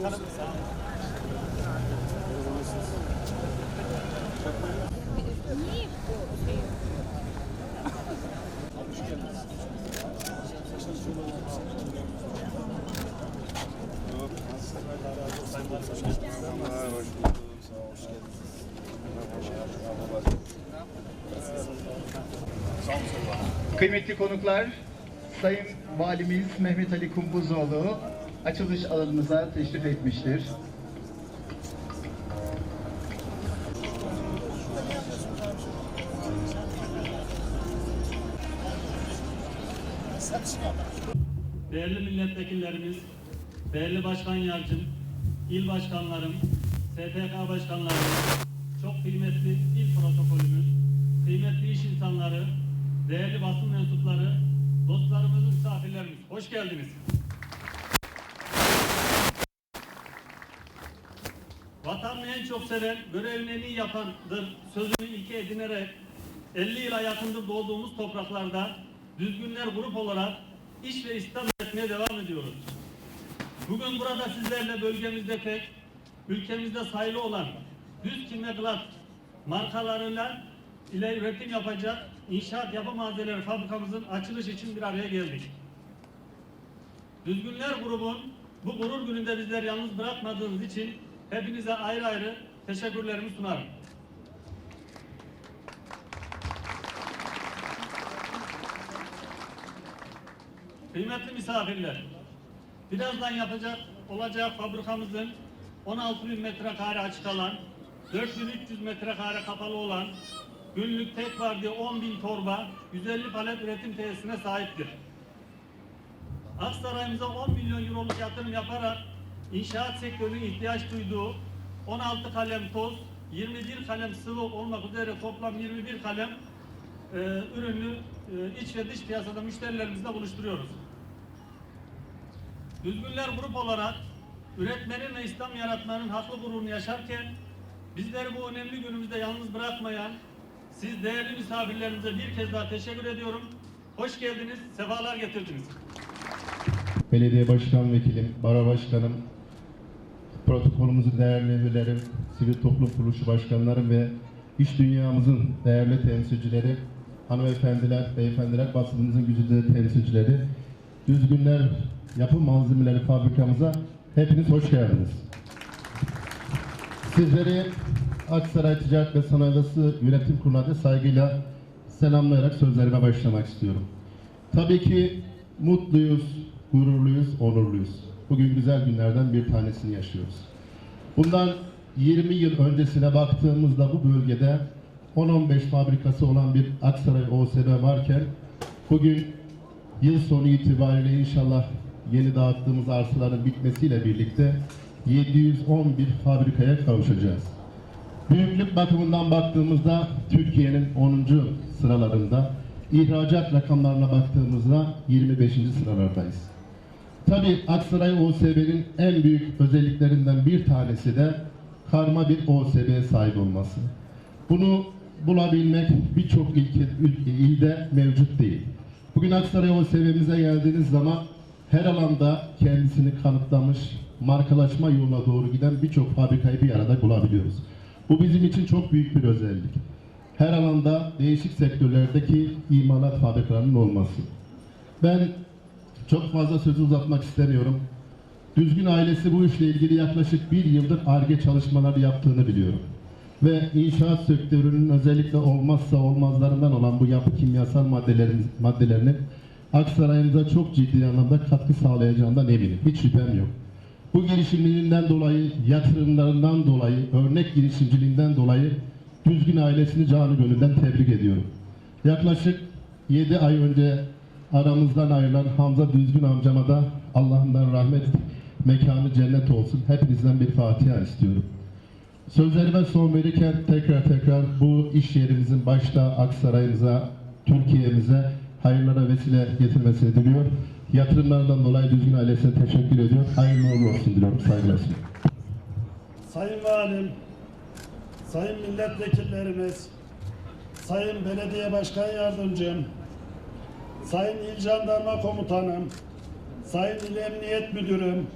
Niye bu şey? Hoş bulduk. Hoş geldiniz. Sağ olun. Kıymetli konuklar, Sayın Valimiz Mehmet Ali Kumbuzoğlu açılış alanımıza teşrif etmiştir. değerli milletvekillerimiz, değerli başkan yardımcım, il başkanlarım, STK başkanlarım, çok kıymetli il protokolümüz, kıymetli iş insanları, değerli basın mensupları, dostlarımız, misafirlerimiz, hoş geldiniz. Vatanını en çok seven, görevini en iyi yapandır sözünü ilke edinerek 50 yıla yakındır doğduğumuz topraklarda düzgünler grup olarak iş ve İslam etmeye devam ediyoruz. Bugün burada sizlerle bölgemizde tek, ülkemizde sayılı olan düz kime glas markalarıyla ile üretim yapacak inşaat yapı malzemeleri fabrikamızın açılış için bir araya geldik. Düzgünler grubun bu gurur gününde bizleri yalnız bırakmadığınız için hepinize ayrı ayrı teşekkürlerimi sunarım. Kıymetli misafirler, birazdan yapacak olacak fabrikamızın 16 bin metrekare açık alan, 4300 metrekare kapalı olan, günlük tek vardiya 10 bin torba, 150 palet üretim tesisine sahiptir. Aksaray'ımıza 10 milyon euroluk yatırım yaparak inşaat sektörünün ihtiyaç duyduğu 16 kalem toz, 21 kalem sıvı olmak üzere toplam 21 kalem e, ürünü e, iç ve dış piyasada müşterilerimizle buluşturuyoruz. Düzgünler grup olarak üretmenin ve İslam yaratmanın haklı gururunu yaşarken bizleri bu önemli günümüzde yalnız bırakmayan siz değerli misafirlerimize bir kez daha teşekkür ediyorum. Hoş geldiniz, sefalar getirdiniz. Belediye Başkan Vekilim, Baro Başkanım, protokolümüzün değerli üyelerim, sivil toplum kuruluşu başkanlarım ve iş dünyamızın değerli temsilcileri, hanımefendiler, beyefendiler, basınımızın güzide temsilcileri, düzgünler yapı malzemeleri fabrikamıza hepiniz hoş geldiniz. Sizleri Aksaray Ticaret ve Sanayi Odası Yönetim Kurulu'na saygıyla selamlayarak sözlerime başlamak istiyorum. Tabii ki mutluyuz, gururluyuz, onurluyuz. Bugün güzel günlerden bir tanesini yaşıyoruz. Bundan 20 yıl öncesine baktığımızda bu bölgede 10-15 fabrikası olan bir Aksaray OSB varken bugün yıl sonu itibariyle inşallah yeni dağıttığımız arsaların bitmesiyle birlikte 711 fabrikaya kavuşacağız. Büyüklük bakımından baktığımızda Türkiye'nin 10. sıralarında, ihracat rakamlarına baktığımızda 25. sıralardayız. Tabii Aksaray OSB'nin en büyük özelliklerinden bir tanesi de karma bir OSB'ye sahip olması. Bunu bulabilmek birçok ilde mevcut değil. Bugün Aksaray OSB'mize geldiğiniz zaman her alanda kendisini kanıtlamış, markalaşma yoluna doğru giden birçok fabrikayı bir arada bulabiliyoruz. Bu bizim için çok büyük bir özellik. Her alanda değişik sektörlerdeki imalat fabrikalarının olması. Ben çok fazla sözü uzatmak istemiyorum. Düzgün ailesi bu işle ilgili yaklaşık bir yıldır ARGE çalışmaları yaptığını biliyorum. Ve inşaat sektörünün özellikle olmazsa olmazlarından olan bu yapı kimyasal maddelerin, maddelerinin Aksaray'ımıza çok ciddi anlamda katkı sağlayacağından eminim. Hiç şüphem yok. Bu girişimlerinden dolayı, yatırımlarından dolayı, örnek girişimciliğinden dolayı Düzgün ailesini canı gönülden tebrik ediyorum. Yaklaşık 7 ay önce aramızdan ayrılan Hamza Düzgün amcama da Allah'ından rahmet, mekanı cennet olsun. Hepinizden bir Fatiha istiyorum. Sözlerime son verirken tekrar tekrar bu iş yerimizin başta Aksaray'ımıza, Türkiye'mize hayırlara vesile getirmesini diliyor. Yatırımlarından dolayı Düzgün ailesine teşekkür ediyor. Hayırlı uğurlu olsun diliyorum. Saygılar. Sayın Valim, Sayın Milletvekillerimiz, Sayın Belediye Başkan Yardımcım, Sayın İl Jandarma Komutanım, Sayın İl Emniyet Müdürüm,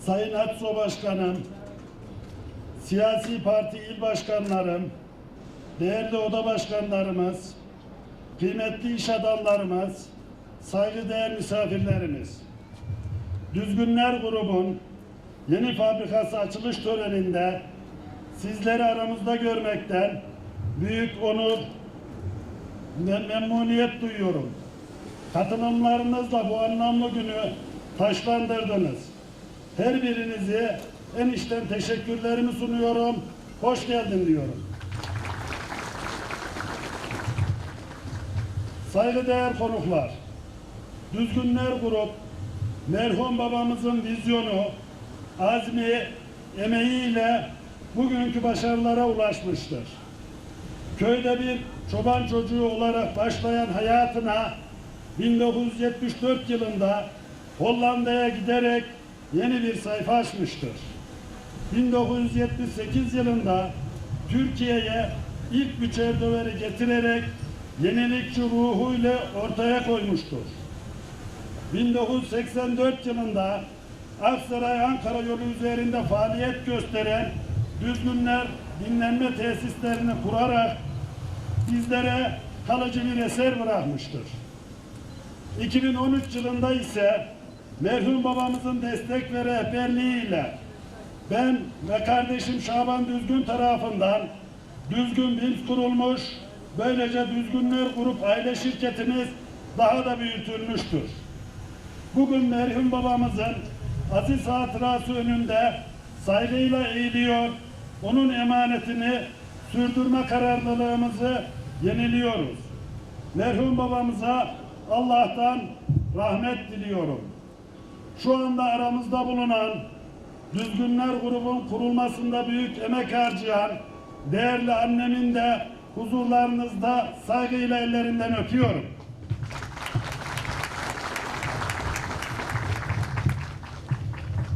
Sayın ATSO Başkanım, siyasi parti il başkanlarım, değerli oda başkanlarımız, kıymetli iş adamlarımız, saygıdeğer misafirlerimiz. Düzgünler grubun yeni fabrikası açılış töreninde sizleri aramızda görmekten büyük onur ve memnuniyet duyuyorum. Katılımlarınızla bu anlamlı günü taşlandırdınız. Her birinizi en içten teşekkürlerimi sunuyorum. Hoş geldin diyorum. Saygıdeğer konuklar, Düzgünler Grup, merhum babamızın vizyonu, azmi, emeğiyle bugünkü başarılara ulaşmıştır. Köyde bir çoban çocuğu olarak başlayan hayatına 1974 yılında Hollanda'ya giderek yeni bir sayfa açmıştır. 1978 yılında Türkiye'ye ilk biçer döveri getirerek yenilikçi ruhuyla ortaya koymuştur. 1984 yılında Aksaray Ankara yolu üzerinde faaliyet gösteren düzgünler dinlenme tesislerini kurarak bizlere kalıcı bir eser bırakmıştır. 2013 yılında ise merhum babamızın destek ve rehberliğiyle ben ve kardeşim Şaban Düzgün tarafından Düzgün BİMS kurulmuş, böylece Düzgünler Grup aile şirketimiz daha da büyütülmüştür. Bugün merhum babamızın aziz hatırası önünde saygıyla eğiliyor, onun emanetini sürdürme kararlılığımızı yeniliyoruz. Merhum babamıza Allah'tan rahmet diliyorum. Şu anda aramızda bulunan Düzgünler grubun kurulmasında büyük emek harcayan değerli annemin de huzurlarınızda saygıyla ellerinden öpüyorum.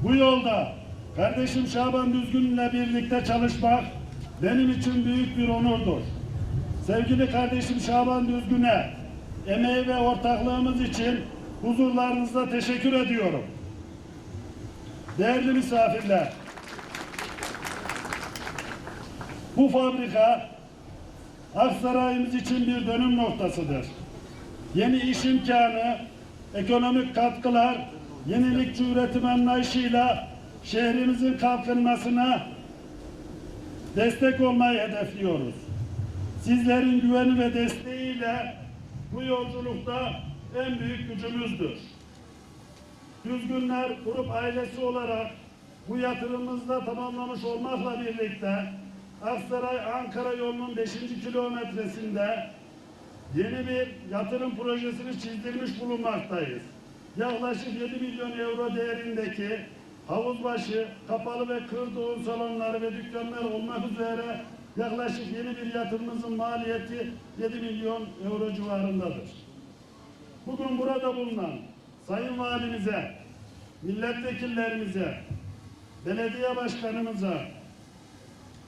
Bu yolda kardeşim Şaban Düzgün'le birlikte çalışmak benim için büyük bir onurdur. Sevgili kardeşim Şaban Düzgün'e emeği ve ortaklığımız için huzurlarınızda teşekkür ediyorum. Değerli misafirler, bu fabrika Aksaray'ımız için bir dönüm noktasıdır. Yeni iş imkanı, ekonomik katkılar, yenilikçi üretim anlayışıyla şehrimizin kalkınmasına destek olmayı hedefliyoruz. Sizlerin güveni ve desteğiyle bu yolculukta en büyük gücümüzdür. Düzgünler grup ailesi olarak bu yatırımımızda tamamlamış olmakla birlikte Aksaray Ankara yolunun 5. kilometresinde yeni bir yatırım projesini çizdirmiş bulunmaktayız. Yaklaşık 7 milyon euro değerindeki havuzbaşı, kapalı ve kır doğum salonları ve dükkanlar olmak üzere yaklaşık yeni bir yatırımımızın maliyeti 7 milyon euro civarındadır. Bugün burada bulunan Sayın Valimize, milletvekillerimize, belediye başkanımıza,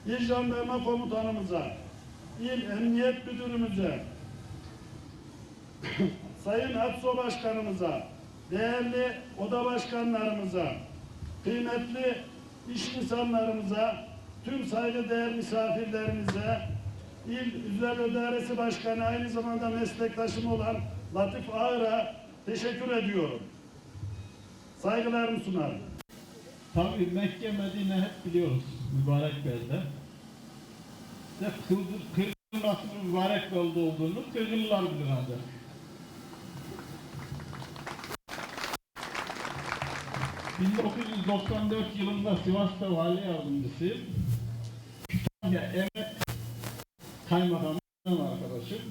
İl Jandarma Komutanımıza, İl Emniyet Müdürümüze, Sayın ATSO Başkanımıza, değerli oda başkanlarımıza, kıymetli iş insanlarımıza, tüm saygıdeğer misafirlerimize, İl Üzel Öderesi Başkanı aynı zamanda meslektaşım olan Latif Ağır'a teşekkür ediyorum. Saygılarımı sunarım. Tabii Mekke, Medine hep biliyoruz mübarek belde. Kırgız, Kırgız nasıl mübarek belde olduğunu Kırgızlılar bilir ancak. ...1994 yılında Sivas'ta vali yardımcısıyım. Kütahya Emet Kaymakamı arkadaşım.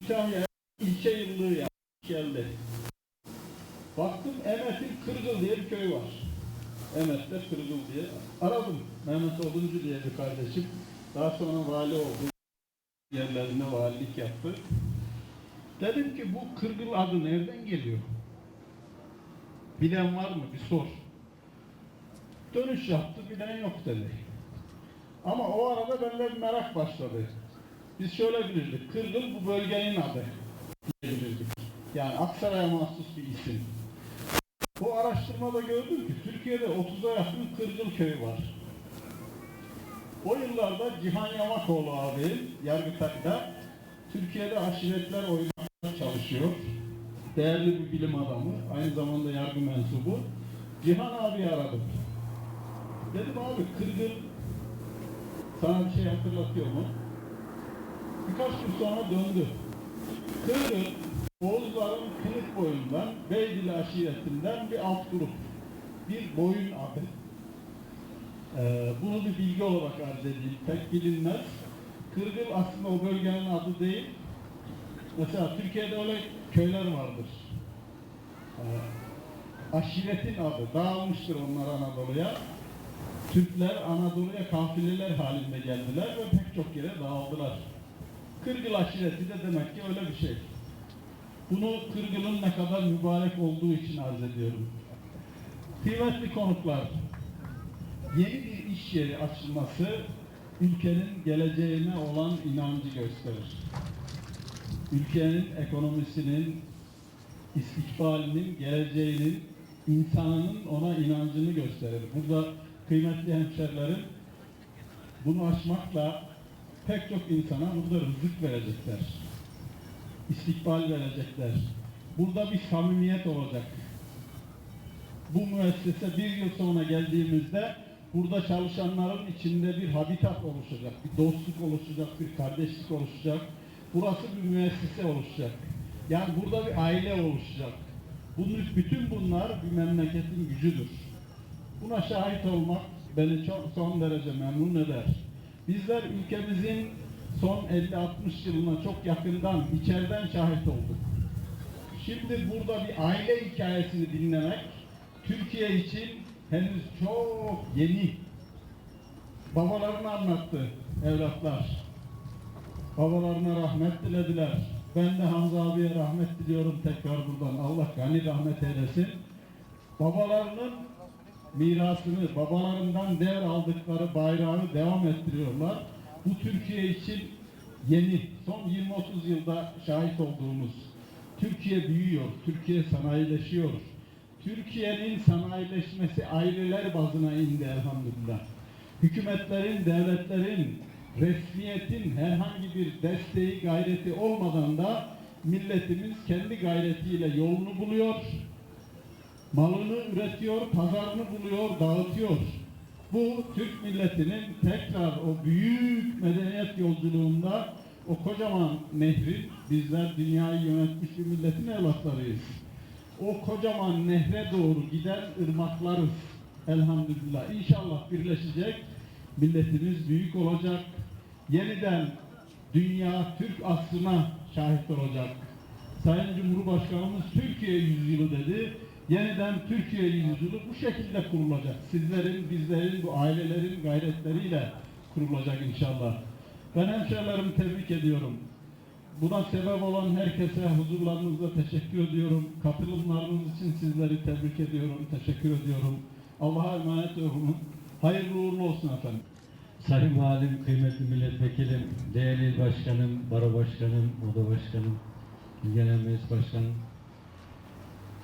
Kütahya ilçe yıllığı yapmış geldi. Baktım Emet'in Kırgıl diye bir köy var. Emet'te Kırgıl diye. Aradım Mehmet Oduncu diye bir kardeşim. Daha sonra vali oldu. Yerlerinde valilik yaptı. Dedim ki bu Kırgıl adı nereden geliyor? Bilen var mı? Bir sor. Dönüş yaptı, bilen yok dedi. Ama o arada bende bir merak başladı. Biz şöyle bilirdik, Kırgıl bu bölgenin adı. çevirdik. Yani Aksaray'a mahsus bir isim. Bu araştırmada gördüm ki Türkiye'de 30'a yakın Kırgıl köyü var. O yıllarda Cihan Yamakoğlu abi Yargıtay'da Türkiye'de aşiretler oynamaya çalışıyor. Değerli bir bilim adamı, aynı zamanda yargı mensubu. Cihan abi aradım. Dedim abi Kırgıl sana bir şey hatırlatıyor mu? Birkaç gün sonra döndü. Kırgıl, Oğuzların kınık boyundan, Beydili aşiretinden bir alt grup. Bir boyun adı. Ee, bunu bir bilgi olarak arz edeyim. Pek bilinmez. Kırgıl aslında o bölgenin adı değil. Mesela Türkiye'de öyle köyler vardır. Ee, aşiretin adı. Dağılmıştır onlar Anadolu'ya. Türkler Anadolu'ya kafileler halinde geldiler ve pek çok yere dağıldılar. Kırgıl aşireti de demek ki öyle bir şey. Bunu Kırgıl'ın ne kadar mübarek olduğu için arz ediyorum. Kıymetli konuklar, yeni bir iş yeri açılması ülkenin geleceğine olan inancı gösterir. Ülkenin ekonomisinin, istikbalinin, geleceğinin, insanının ona inancını gösterir. Burada kıymetli hemşerilerim bunu aşmakla pek çok insana burada rızık verecekler. İstikbal verecekler. Burada bir samimiyet olacak bu müessese bir yıl sonra geldiğimizde burada çalışanların içinde bir habitat oluşacak, bir dostluk oluşacak, bir kardeşlik oluşacak. Burası bir müessese oluşacak. Yani burada bir aile oluşacak. Bunun, bütün bunlar bir memleketin gücüdür. Buna şahit olmak beni çok son derece memnun eder. Bizler ülkemizin son 50-60 yılına çok yakından, içeriden şahit olduk. Şimdi burada bir aile hikayesini dinlemek Türkiye için henüz çok yeni. Babalarını anlattı evlatlar. Babalarına rahmet dilediler. Ben de Hamza abiye rahmet diliyorum tekrar buradan. Allah gani rahmet eylesin. Babalarının mirasını, babalarından değer aldıkları bayrağı devam ettiriyorlar. Bu Türkiye için yeni, son 20-30 yılda şahit olduğumuz Türkiye büyüyor, Türkiye sanayileşiyor. Türkiye'nin sanayileşmesi aileler bazına indi elhamdülillah. Hükümetlerin, devletlerin, resmiyetin herhangi bir desteği, gayreti olmadan da milletimiz kendi gayretiyle yolunu buluyor, malını üretiyor, pazarını buluyor, dağıtıyor. Bu Türk milletinin tekrar o büyük medeniyet yolculuğunda o kocaman nehrin bizler dünyayı yönetmiş bir milletin evlatlarıyız. O kocaman nehre doğru giden ırmaklarız. Elhamdülillah. İnşallah birleşecek. Milletimiz büyük olacak. Yeniden dünya Türk asrına şahit olacak. Sayın Cumhurbaşkanımız Türkiye yüzyılı dedi. Yeniden Türkiye yüzyılı bu şekilde kurulacak. Sizlerin, bizlerin, bu ailelerin gayretleriyle kurulacak inşallah. Ben hemşehrilerimi tebrik ediyorum. Buna sebep olan herkese huzurlarınızda teşekkür ediyorum. Katılımlarınız için sizleri tebrik ediyorum, teşekkür ediyorum. Allah'a emanet olun. Hayırlı uğurlu olsun efendim. Sayın Valim, kıymetli milletvekilim, değerli il başkanım, baro başkanım, oda başkanım, genel meclis başkanım,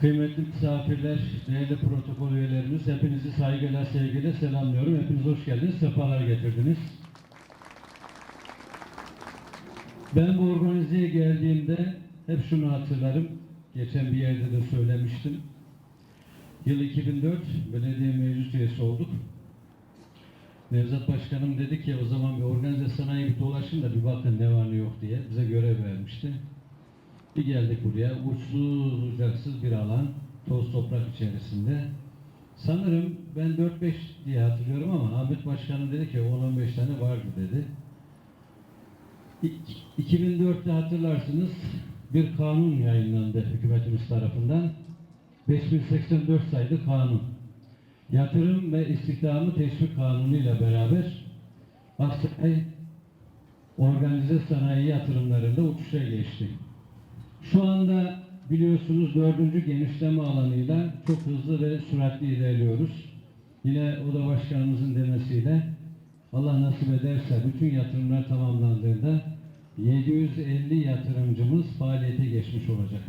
kıymetli misafirler, değerli protokol üyelerimiz, hepinizi saygıyla, sevgiyle selamlıyorum. Hepiniz hoş geldiniz, sefalar getirdiniz. Ben bu organizeye geldiğimde hep şunu hatırlarım. Geçen bir yerde de söylemiştim. Yıl 2004 belediye meclis üyesi olduk. Nevzat Başkanım dedi ki o zaman bir organize sanayi bir dolaşın da bir bakın ne var ne yok diye bize görev vermişti. Bir geldik buraya uçsuz bucaksız bir alan toz toprak içerisinde. Sanırım ben 4-5 diye hatırlıyorum ama Ahmet Başkanım dedi ki 10-15 tane vardı dedi. İ- 2004'te hatırlarsınız bir kanun yayınlandı hükümetimiz tarafından. 5084 sayılı kanun. Yatırım ve istihdamı teşvik kanunu ile beraber Aksaray organize sanayi yatırımlarında uçuşa geçti. Şu anda biliyorsunuz dördüncü genişleme alanıyla çok hızlı ve süratli ilerliyoruz. Yine oda başkanımızın demesiyle Allah nasip ederse bütün yatırımlar tamamlandığında 750 yatırımcımız faaliyete geçmiş olacak.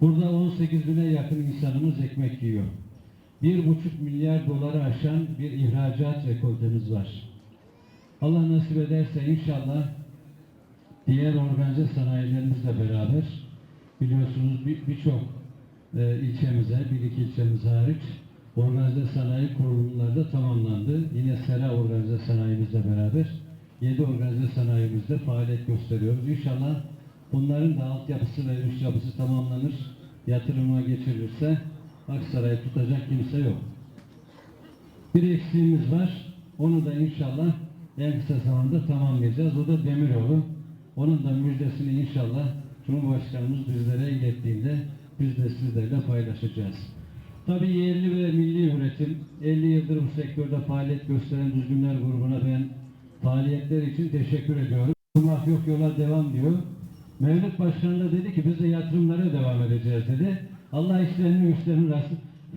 Burada 18 bine yakın insanımız ekmek yiyor. 1,5 milyar doları aşan bir ihracat rekoltemiz var. Allah nasip ederse inşallah diğer organize sanayilerimizle beraber biliyorsunuz bir- birçok e, ilçemize, bir iki ilçemiz hariç organize sanayi kurulumları da tamamlandı. Yine Sera organize sanayimizle beraber 7 organize sanayimizde faaliyet gösteriyoruz. İnşallah bunların da altyapısı ve üst yapısı tamamlanır, yatırıma geçirilirse Aksaray'ı tutacak kimse yok. Bir eksiğimiz var. Onu da inşallah en kısa zamanda tamamlayacağız. O da Demiryolu. Onun da müjdesini inşallah Cumhurbaşkanımız bizlere ilettiğinde biz de sizlerle paylaşacağız. Tabii yerli ve milli üretim, 50 yıldır bu sektörde faaliyet gösteren Düzgünler grubuna ben faaliyetler için teşekkür ediyorum. Durmak yok yola devam diyor. Mevlüt Başkan da dedi ki biz de yatırımlara devam edeceğiz dedi. Allah işlerini güçlerini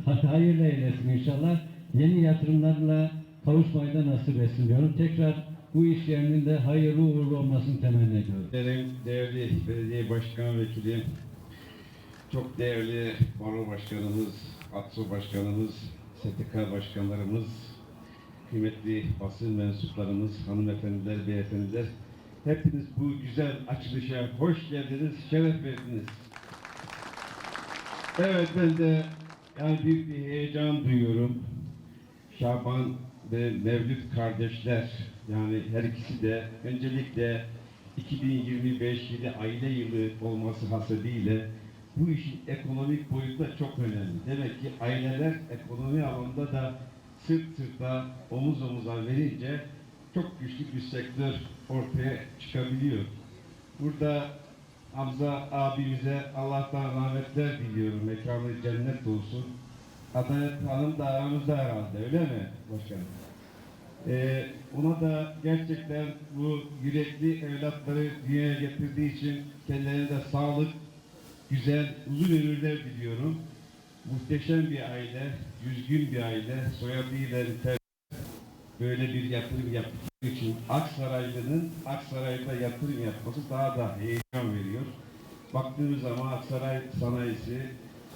hayırlı eylesin inşallah. Yeni yatırımlarla kavuşmayı da nasip etsin diyorum. Tekrar bu iş yerinin de hayırlı uğurlu olmasını temenni ediyorum. Değerli belediye başkan vekili, çok değerli baro başkanımız, ATSO başkanımız, STK başkanlarımız, kıymetli basın mensuplarımız, hanımefendiler, beyefendiler, hepiniz bu güzel açılışa hoş geldiniz, şeref verdiniz. Evet ben de yani büyük bir heyecan duyuyorum. Şaban ve Mevlüt kardeşler yani her ikisi de öncelikle 2025 yılı aile yılı olması hasebiyle bu işin ekonomik boyutu da çok önemli. Demek ki aileler ekonomi alanında da sırt sırta omuz omuza verince çok güçlü bir sektör ortaya çıkabiliyor. Burada Hamza abimize Allah'tan rahmetler diliyorum. Mekanı cennet olsun. Adalet Hanım da aramızda herhalde öyle mi başkanım? Ee, ona da gerçekten bu yürekli evlatları dünyaya getirdiği için kendilerine de sağlık, güzel, uzun ömürler diliyorum. Muhteşem bir aile, düzgün bir aile, soyadıyla nitelikli böyle bir yatırım yaptığı için Aksaraylı'nın Aksaray'da yatırım yapması daha da heyecan veriyor. Baktığımız zaman Aksaray sanayisi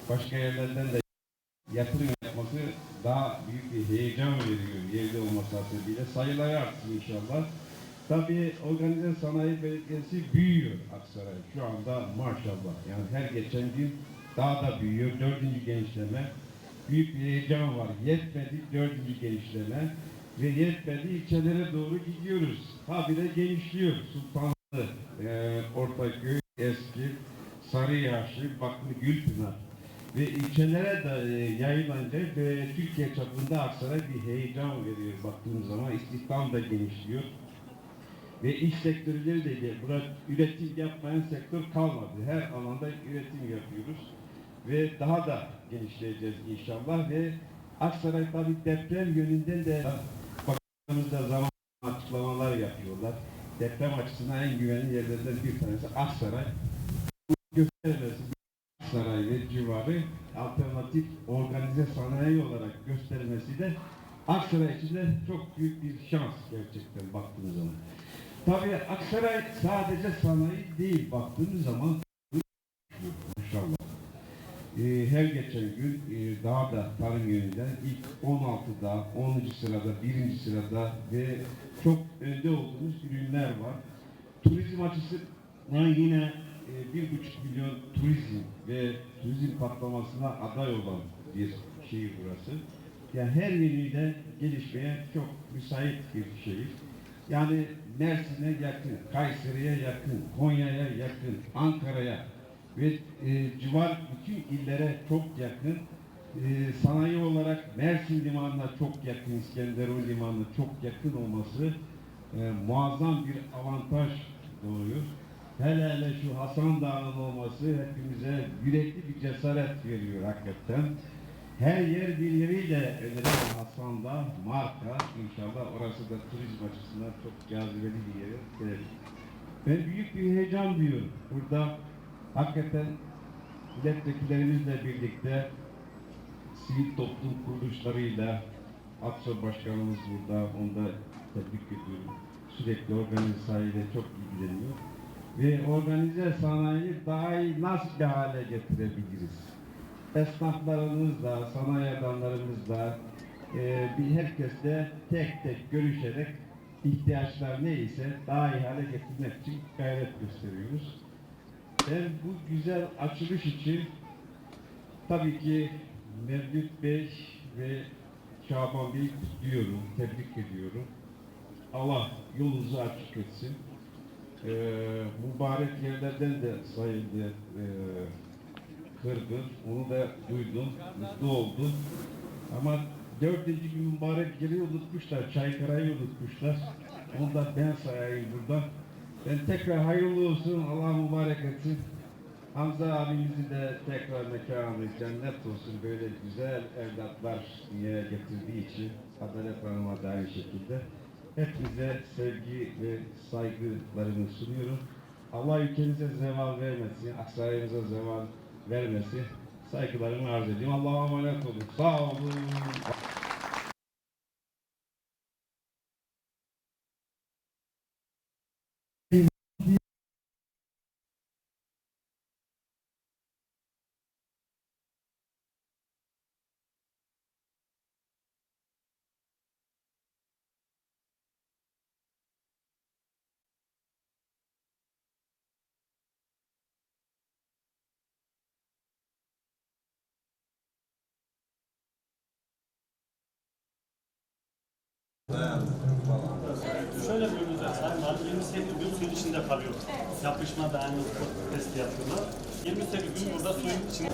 başka yerlerden de yatırım yapması daha büyük bir heyecan veriyor yerli olması hasebiyle. Sayıları artsın inşallah. Tabii organize sanayi belediyesi büyüyor Aksaray şu anda maşallah. Yani her geçen gün daha da büyüyor. Dördüncü genişleme. Büyük bir heyecan var. Yetmedi dördüncü genişleme. Ve yetmedi ilçelere doğru gidiyoruz. Habire genişliyor. Sultanlı, e, Ortaköy, Eski, Sarıyaşı, Baklı, Gülpınar ve ilçelere de e, yayılanca ve Türkiye çapında Aksaray bir heyecan veriyor baktığımız zaman istihdam da genişliyor ve iş sektörleri de burada üretim yapmayan sektör kalmadı. Her alanda üretim yapıyoruz ve daha da genişleyeceğiz inşallah ve Aksaray tabi deprem yönünden de bakanımızda zaman açıklamalar yapıyorlar. Deprem açısından en güvenli yerlerden bir tanesi Aksaray. Bu göstermesi Saray ve civarı alternatif organize sanayi olarak göstermesi de Aksaray için de çok büyük bir şans gerçekten baktığınız zaman. Tabii Aksaray sadece sanayi değil baktığınız zaman maşallah. Ee, her geçen gün e, daha da tarım yönünden ilk 16'da, 10. sırada, 1. sırada ve çok önde olduğumuz ürünler var. Turizm açısından yine e, bir buçuk milyon turizm ve turizm patlamasına aday olan bir şehir burası. Yani her yönüyle gelişmeye çok müsait bir şehir. Yani Mersin'e yakın, Kayseri'ye yakın, Konya'ya yakın, Ankara'ya ve e, civar bütün illere çok yakın. E, sanayi olarak Mersin limanına çok yakın, İskenderun limanına çok yakın olması e, muazzam bir avantaj doğuyor. Hele hele şu Hasan Dağı'nın olması hepimize yürekli bir cesaret veriyor hakikaten. Her yer birbiriyle öneren Hasan Dağ marka. İnşallah orası da turizm açısından çok cazibeli bir yere. Ben büyük bir heyecan duyuyorum. Burada hakikaten milletvekillerimizle birlikte sivil toplum kuruluşlarıyla ATSO Başkanımız burada, onu da tebrik ediyorum. Sürekli organize sahiyle çok ilgileniyor. ve organize sanayiyi daha iyi nasıl bir hale getirebiliriz? Esnaflarımızla, sanayi adamlarımızla, e, bir herkesle tek tek görüşerek ihtiyaçlar neyse daha iyi hale getirmek için gayret gösteriyoruz. Ben bu güzel açılış için tabii ki Mevlüt Bey ve Şaban Bey'i kutluyorum, tebrik ediyorum. Allah yolunuzu açık etsin. Ee, mübarek yerlerden de sayıldı e, Kırgız. Onu da duydum, mutlu oldum. Ama dördüncü gün mübarek yeri unutmuşlar, Çaykara'yı unutmuşlar. Onu da ben sayayım burada. Ben tekrar hayırlı olsun, Allah mübarek etsin. Hamza abimizi de tekrar mekanı cennet olsun böyle güzel evlatlar dünyaya getirdiği için Adalet Hanım'a da aynı şekilde hepinize sevgi ve saygılarımı sunuyorum. Allah ülkenize zeval vermesin, aksarayımıza zeval vermesin. Saygılarımı arz ediyorum. Allah'a emanet olun. Sağ olun. Şöyle bir sayın var. 28 gün suyun içinde kalıyor. Yapışma dayanıklı testi yapıyorlar. 28 gün burada suyun içinde.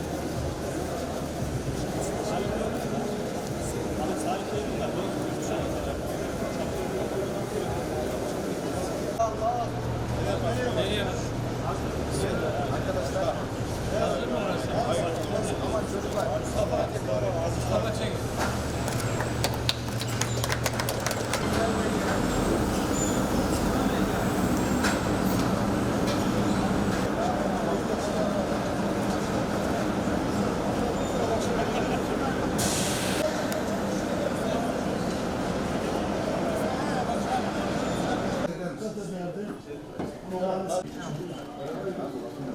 Arkadaşlar